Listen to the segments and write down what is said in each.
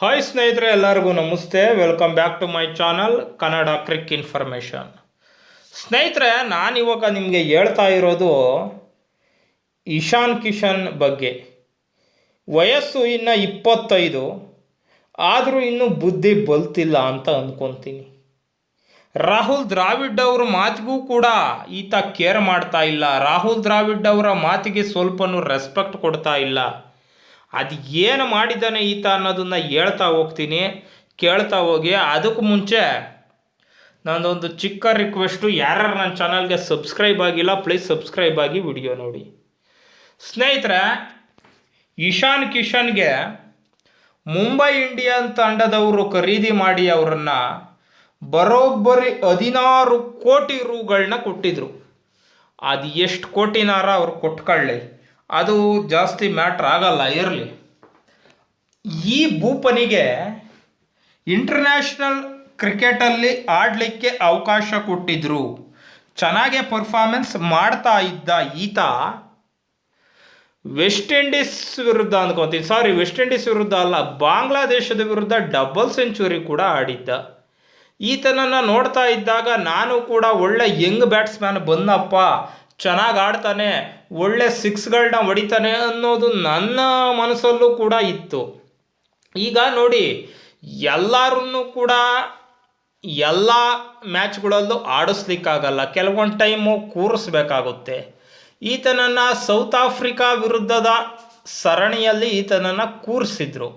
Hi ಸ್ನೇಹಿತರೆ, ಎಲ್ಲರಿಗೂ namaste. Welcome back to my channel Kannada Cric Information ಸ್ನೇಹಿತರೆ ನಾನಿವಾಗ ನಿಮಗೆ ಹೇಳ್ತಾ ಇರೋದು ಇಶಾನ್ ಕಿಶನ್ ಬಗ್ಗೆ. ವಯಸ್ಸು ಇನ್ನು ಇಪ್ಪತ್ತೈದು, ಆದರೂ ಇನ್ನೂ ಬುದ್ಧಿ ಬಲ್ತಿಲ್ಲ ಅಂತ ಅಂದ್ಕೊತೀನಿ ರಾಹುಲ್ ದ್ರಾವಿಡ್ ಅವ್ರ ಮಾತಿಗೂ ಕೂಡ ಈತ ಕೇರ್ ಮಾಡ್ತಾ ಇಲ್ಲ. ರಾಹುಲ್ ದ್ರಾವಿಡ್ ಅವರ ಮಾತಿಗೆ ಸ್ವಲ್ಪನೂ ರೆಸ್ಪೆಕ್ಟ್ ಕೊಡ್ತಾ ಇಲ್ಲ. ಅದು ಏನು ಮಾಡಿದ್ದಾನೆ ಈತ ಅನ್ನೋದನ್ನ ಹೇಳ್ತಾ ಹೋಗ್ತೀನಿ, ಕೇಳ್ತಾ ಹೋಗಿ. ಅದಕ್ಕೂ ಮುಂಚೆ ನಂದೊಂದು ಚಿಕ್ಕ ರಿಕ್ವೆಸ್ಟು ಯಾರ್ಯಾರು ನನ್ನ ಚಾನಲ್ಗೆ ಸಬ್ಸ್ಕ್ರೈಬ್ ಆಗಿಲ್ಲ ಪ್ಲೀಸ್ ಸಬ್ಸ್ಕ್ರೈಬ್ ಆಗಿ ವಿಡಿಯೋ ನೋಡಿ. ಸ್ನೇಹಿತರೆ, ಇಶಾನ್ ಕಿಶನ್ಗೆ ಮುಂಬೈ ಇಂಡಿಯನ್ ತಂಡದವರು ಖರೀದಿ ಮಾಡಿ ಅವರನ್ನು ಬರೋಬ್ಬರಿ ಹದಿನಾರು ಕೋಟಿ ರೂಗಳನ್ನ ಕೊಟ್ಟಿದ್ರು. ಅದು ಎಷ್ಟು ಕೋಟಿನಾರ ಅವ್ರು ಕೊಟ್ಕೊಳ್ಳಿ. ಅದು ಜಾಸ್ತಿ ಮ್ಯಾಟ್ರ್ ಆಗಲ್ಲ ಇರಲಿ ಈ ಭೂಪನಿಗೆ ಇಂಟರ್ನ್ಯಾಷನಲ್ ಕ್ರಿಕೆಟಲ್ಲಿ ಆಡಲಿಕ್ಕೆ ಅವಕಾಶ ಕೊಟ್ಟಿದ್ರು. ಚೆನ್ನಾಗೆ ಪರ್ಫಾರ್ಮೆನ್ಸ್ ಮಾಡ್ತಾ ಇದ್ದ ಈತ ವೆಸ್ಟ್ ಇಂಡೀಸ್ ವಿರುದ್ಧ ಅಂದ್ಕೊತೀನಿ ಸಾರಿ ವೆಸ್ಟ್ ಇಂಡೀಸ್ ವಿರುದ್ಧ ಅಲ್ಲ, ಬಾಂಗ್ಲಾದೇಶದ ವಿರುದ್ಧ ಡಬಲ್ ಸೆಂಚುರಿ ಕೂಡ ಆಡಿದ್ದ. ಈತನನ್ನು ನೋಡ್ತಾ ಇದ್ದಾಗ ನಾನು ಕೂಡ ಒಳ್ಳೆ ಯಂಗ್ ಬ್ಯಾಟ್ಸ್ಮ್ಯಾನ್ ಬಂದಪ್ಪ. ಚೆನ್ನಾಗಿ ಆಡ್ತಾನೆ, ಒಳ್ಳೆ ಸಿಕ್ಸ್ಗಳನ್ನ ಹೊಡಿತಾನೆ ಅನ್ನೋದು ನನ್ನ ಮನಸ್ಸಲ್ಲೂ ಕೂಡ ಇತ್ತು. ಈಗ ನೋಡಿ, ಎಲ್ಲರನ್ನೂ ಕೂಡ ಎಲ್ಲ ಮ್ಯಾಚ್ಗಳಲ್ಲೂ ಆಡಿಸ್ಲಿಕ್ಕಾಗಲ್ಲ. ಕೆಲವೊಂದು ಟೈಮು ಕೂರಿಸ್ಬೇಕಾಗುತ್ತೆ. ಈತನನ್ನು ಸೌತ್ ಆಫ್ರಿಕಾ ವಿರುದ್ಧದ ಸರಣಿಯಲ್ಲಿ ಈತನನ್ನು ಕೂರಿಸಿದ್ರು.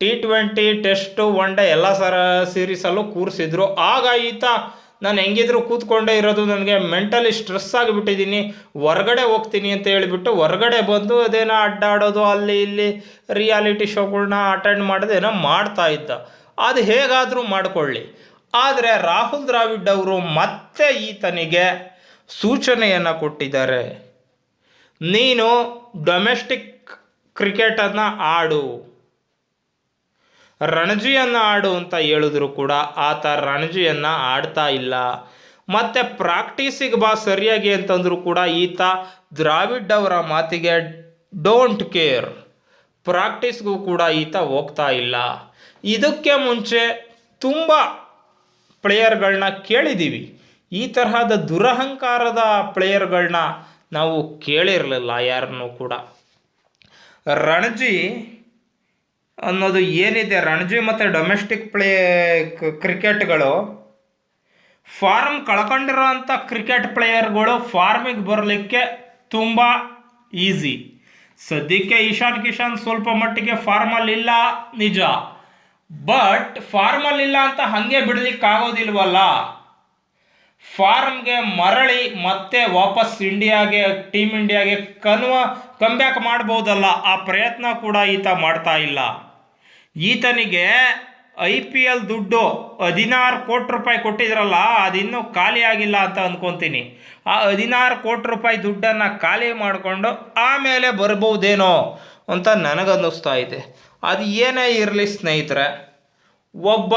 T twenty test one day ಎಲ್ಲ ಸರ, ಸೀರೀಸಲ್ಲೂ ಕೂರಿಸಿದ್ರು. ಆಗ ಈತ ನಾನು ಹೆಂಗಿದ್ರು ಕೂತ್ಕೊಂಡೇ ಇರೋದು ನನಗೆ ಮೆಂಟಲಿ ಸ್ಟ್ರೆಸ್ ಆಗಿಬಿಟ್ಟಿದ್ದೀನಿ. ಹೊರಗಡೆ ಹೋಗ್ತೀನಿ ಅಂತ ಹೇಳಿಬಿಟ್ಟು ಹೊರಗಡೆ ಬಂದು ಅದೇನೋ ಅಡ್ಡಾಡೋದು, ಅಲ್ಲಿ ಇಲ್ಲಿ ರಿಯಾಲಿಟಿ ಶೋಗಳನ್ನ ಅಟೆಂಡ್ ಮಾಡೋದೇನೋ ಮಾಡ್ತಾ ಇದ್ದ. ಅದು ಹೇಗಾದರೂ ಮಾಡಿಕೊಳ್ಳಿ. ಆದರೆ ರಾಹುಲ್ ದ್ರಾವಿಡ್ ಅವರು ಮತ್ತೆ ಈತನಿಗೆ ಸೂಚನೆಯನ್ನು ಕೊಟ್ಟಿದ್ದಾರೆ. ನೀನು ಡೊಮೆಸ್ಟಿಕ್ ಕ್ರಿಕೆಟನ್ನು ಆಡು. ರಣಜಿಯನ್ನು ಆಡು ಅಂತ ಹೇಳಿದ್ರು ಕೂಡ ಆತ ರಣಜಿಯನ್ನು ಆಡ್ತಾ ಇಲ್ಲ. ಮತ್ತು ಪ್ರಾಕ್ಟೀಸಿಗೆ ಬಾ ಸರಿಯಾಗಿ ಅಂತಂದರೂ ಕೂಡ ಈತ ದ್ರಾವಿಡ್ ಅವರ ಮಾತಿಗೆ ಡೋಂಟ್ ಕೇರ್ ಪ್ರಾಕ್ಟೀಸ್ಗೂ ಕೂಡ ಈತ ಹೋಗ್ತಾ ಇಲ್ಲ. ಇದಕ್ಕೆ ಮುಂಚೆ ತುಂಬ ಪ್ಲೇಯರ್ಗಳನ್ನ ಕೇಳಿದ್ದೀವಿ ಈ ತರಹದ ದುರಹಂಕಾರದ ಪ್ಲೇಯರ್ಗಳನ್ನ ನಾವು ಕೇಳಿರಲಿಲ್ಲ ಯಾರನ್ನೂ ಕೂಡ. ರಣಜಿ ಅನ್ನೋದು ಏನಿದೆ, ರಣಜಿ ಮತ್ತು ಡೊಮೆಸ್ಟಿಕ್ ಪ್ಲೇ ಕ್ರಿಕೆಟ್ಗಳು ಫಾರ್ಮ್ ಕಳ್ಕೊಂಡಿರೋ ಅಂಥ ಕ್ರಿಕೆಟ್ ಪ್ಲೇಯರ್ಗಳು ಫಾರ್ಮಿಗೆ ಬರಲಿಕ್ಕೆ ತುಂಬ ಈಸಿ ಸದ್ಯಕ್ಕೆ ಈಶಾನ್ ಕಿಶನ್ ಸ್ವಲ್ಪ ಮಟ್ಟಿಗೆ ಫಾರ್ಮಲ್ಲಿ ಇಲ್ಲ ನಿಜ. ಬಟ್ ಫಾರ್ಮಲ್ಲಿ ಇಲ್ಲ ಅಂತ ಹಾಗೆ ಬಿಡಲಿಕ್ಕಾಗೋದಿಲ್ವಲ್ಲ? ಫಾರ್ಮ್ಗೆ ಮರಳಿ ಮತ್ತೆ ವಾಪಸ್ ಇಂಡಿಯಾಗೆ ಟೀಮ್ ಇಂಡಿಯಾಗೆ ಕನ್ವ ಕಮ್ಬ್ಯಾಕ್ ಮಾಡ್ಬೋದಲ್ಲ? ಆ ಪ್ರಯತ್ನ ಕೂಡ ಈತ ಮಾಡ್ತಾ ಇಲ್ಲ. ಈತನಿಗೆ ಐ ಪಿ ಎಲ್ ದುಡ್ಡು ಹದಿನಾರು ಕೋಟಿ ರೂಪಾಯಿ ಕೊಟ್ಟಿದ್ರಲ್ಲ, ಅದಿನ್ನೂ ಖಾಲಿ ಆಗಿಲ್ಲ ಅಂತ ಅಂದ್ಕೊತೀನಿ ಆ ಹದಿನಾರು ಕೋಟಿ ರೂಪಾಯಿ ದುಡ್ಡನ್ನು ಖಾಲಿ ಮಾಡಿಕೊಂಡು ಆಮೇಲೆ ಬರ್ಬೋದೇನೋ ಅಂತ ನನಗನ್ನಿಸ್ತಾ ಇದೆ. ಅದು ಏನೇ ಇರಲಿ ಸ್ನೇಹಿತರೆ, ಒಬ್ಬ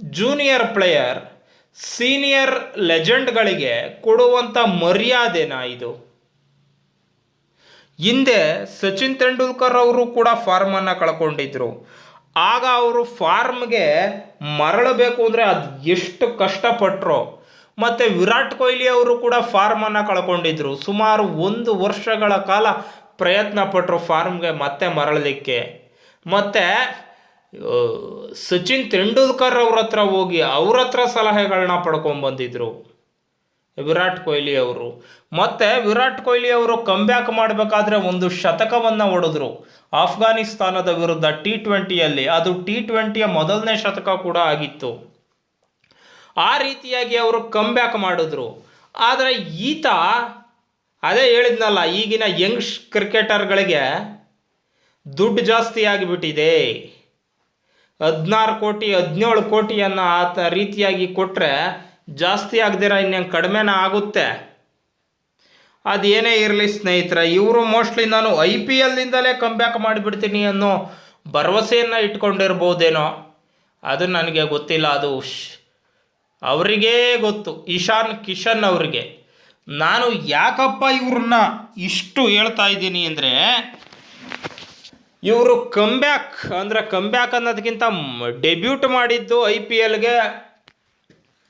ಜೂನಿಯರ್ ಪ್ಲೇಯರ್, ಸೀನಿಯರ್ ಲೆಜೆಂಡ್ಗಳಿಗೆ ಕೊಡುವಂಥ ಮರ್ಯಾದೆನಾ ಇದು? ಹಿಂದೆ ಸಚಿನ್ ತೆಂಡೂಲ್ಕರ್ ಅವರು ಕೂಡ ಫಾರ್ಮನ್ನು ಕಳ್ಕೊಂಡಿದ್ರು. ಆಗ ಅವರು ಫಾರ್ಮ್ಗೆ ಮರಳಬೇಕು ಅಂದರೆ ಅದು ಎಷ್ಟು ಕಷ್ಟಪಟ್ಟರು ಮತ್ತು ವಿರಾಟ್ ಕೊಹ್ಲಿ ಅವರು ಕೂಡ ಫಾರ್ಮನ್ನು ಕಳ್ಕೊಂಡಿದ್ರು. ಸುಮಾರು ಒಂದು ವರ್ಷಗಳ ಕಾಲ ಪ್ರಯತ್ನ ಪಟ್ಟರು ಫಾರ್ಮ್ಗೆ ಮತ್ತೆ ಮರಳಲಿಕ್ಕೆ. ಮತ್ತು ಸಚಿನ್ ತೆಂಡೂಲ್ಕರ್ ಅವ್ರ ಹತ್ರ ಹೋಗಿ ಅವ್ರ ಹತ್ರ ಸಲಹೆಗಳನ್ನ ಪಡ್ಕೊಂಬಂದಿದ್ರು ವಿರಾಟ್ ಕೊಹ್ಲಿ ಅವರು. ಮತ್ತು ವಿರಾಟ್ ಕೊಹ್ಲಿ ಅವರು ಕಂಬ್ಯಾಕ್ ಮಾಡಬೇಕಾದ್ರೆ ಒಂದು ಶತಕವನ್ನು ಹೊಡೆದ್ರು ಆಫ್ಘಾನಿಸ್ತಾನದ ವಿರುದ್ಧ ಟಿ ಟ್ವೆಂಟಿಯಲ್ಲಿ ಅದು ಟಿ ಟ್ವೆಂಟಿಯ ಮೊದಲನೇ ಶತಕ ಕೂಡ ಆಗಿತ್ತು. ಆ ರೀತಿಯಾಗಿ ಅವರು ಕಂಬ್ಯಾಕ್ ಮಾಡಿದ್ರು. ಆದರೆ ಈತ, ಅದೇ ಹೇಳಿದ್ನಲ್ಲ, ಈಗಿನ ಯಂಗ್ ಕ್ರಿಕೆಟರ್ಗಳಿಗೆ ದುಡ್ಡು ಜಾಸ್ತಿ ಆಗಿಬಿಟ್ಟಿದೆ. ಹದಿನಾರು ಕೋಟಿ, ಹದಿನೇಳು ಕೋಟಿಯನ್ನು ಆ ರೀತಿಯಾಗಿ ಕೊಟ್ಟರೆ ಜಾಸ್ತಿ ಆಗದಿರ ಇನ್ನೇನು ಕಡಿಮೆನ ಆಗುತ್ತೆ? ಅದೇನೇ ಇರಲಿ ಸ್ನೇಹಿತರೆ, ಇವರು ಮೋಸ್ಟ್ಲಿ ನಾನು ಐ ಪಿ ಎಲ್ನಿಂದಲೇ ಕಂಬ್ಯಾಕ್ ಮಾಡಿಬಿಡ್ತೀನಿ ಅನ್ನೋ ಭರವಸೆಯನ್ನು ಇಟ್ಕೊಂಡಿರ್ಬೋದೇನೋ? ಅದು ನನಗೆ ಗೊತ್ತಿಲ್ಲ, ಅದು ಅವರಿಗೇ ಗೊತ್ತು, ಇಶಾನ್ ಕಿಶನ್ ಅವರಿಗೆ. ನಾನು ಯಾಕಪ್ಪ ಇವ್ರನ್ನ ಇಷ್ಟು ಹೇಳ್ತಾ ಇದ್ದೀನಿ ಅಂದರೆ, ಇವರು ಕಮ್ಬ್ಯಾಕ್ ಅಂದರೆ ಕಮ್ಬ್ಯಾಕ್ ಅನ್ನೋದಕ್ಕಿಂತ ಡೆಬ್ಯೂಟ್ ಮಾಡಿದ್ದು I P ಎಲ್ಗೆ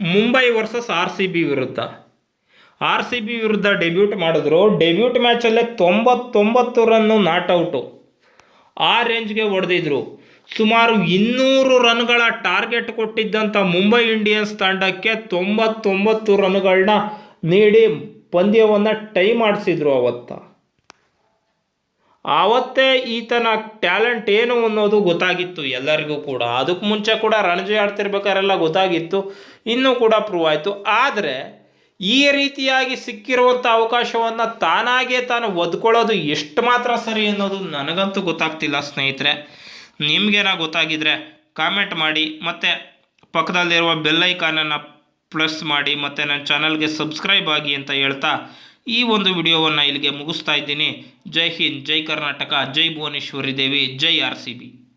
Mumbai versus R C B ವಿರುದ್ಧ. ಆರ್ ಸಿ ಬಿ ವಿರುದ್ಧ ಡೆಬ್ಯೂಟ್ ಮಾಡಿದ್ರು. ಡೆಬ್ಯೂಟ್ ಮ್ಯಾಚಲ್ಲೇ ತೊಂಬತ್ತೊಂಬತ್ತು ರನ್ನು ನಾಟ್ಔಟು ಆ ರೇಂಜ್ಗೆ ಹೊಡೆದಿದ್ರು. ಸುಮಾರು ಇನ್ನೂರು ರನ್ಗಳ ಟಾರ್ಗೆಟ್ ಕೊಟ್ಟಿದ್ದಂಥ ಮುಂಬೈ ಇಂಡಿಯನ್ಸ್ ತಂಡಕ್ಕೆ ತೊಂಬತ್ತೊಂಬತ್ತು ರನ್ಗಳನ್ನ ನೀಡಿ ಪಂದ್ಯವನ್ನು ಟೈ ಮಾಡಿಸಿದ್ರು ಅವತ್ತ. ಆವತ್ತೇ ಈತನ ಟ್ಯಾಲೆಂಟ್ ಏನು ಅನ್ನೋದು ಗೊತ್ತಾಗಿತ್ತು ಎಲ್ಲರಿಗೂ ಕೂಡ. ಅದಕ್ಕೆ ಮುಂಚೆ ಕೂಡ ರಣಜಿ ಆಡ್ತಿರ್ಬೇಕಾರೆಲ್ಲ ಗೊತ್ತಾಗಿತ್ತು. ಇನ್ನೂ ಕೂಡ ಪ್ರೂವ್ ಆಯಿತು. ಆದರೆ ಈ ರೀತಿಯಾಗಿ ಸಿಕ್ಕಿರುವಂಥ ಅವಕಾಶವನ್ನು ತಾನಾಗೇ ತಾನು ಒದ್ಕೊಳ್ಳೋದು ಎಷ್ಟು ಮಾತ್ರ ಸರಿ ಅನ್ನೋದು ನನಗಂತೂ ಗೊತ್ತಾಗ್ತಿಲ್ಲ ಸ್ನೇಹಿತರೆ. ನಿಮಗೇನ ಗೊತ್ತಾಗಿದ್ರೆ ಕಾಮೆಂಟ್ ಮಾಡಿ, ಮತ್ತು ಪಕ್ಕದಲ್ಲಿರುವ ಬೆಲ್ಲೈಕಾನನ್ನು ಪ್ಲಸ್ ಮಾಡಿ, ಮತ್ತು ನನ್ನ ಚಾನಲ್ಗೆ ಸಬ್ಸ್ಕ್ರೈಬ್ ಆಗಿ ಅಂತ ಹೇಳ್ತಾ ಈ ಒಂದು ವಿಡಿಯೋವನ್ನು ಇಲ್ಲಿಗೆ ಮುಗಿಸ್ತಾ ಇದ್ದೀನಿ. ಜೈ ಹಿಂದ್, ಜೈ ಕರ್ನಾಟಕ, ಜೈ ಭುವನೇಶ್ವರಿ ದೇವಿ, ಜೈ ಆರ್ ಸಿ ಬಿ.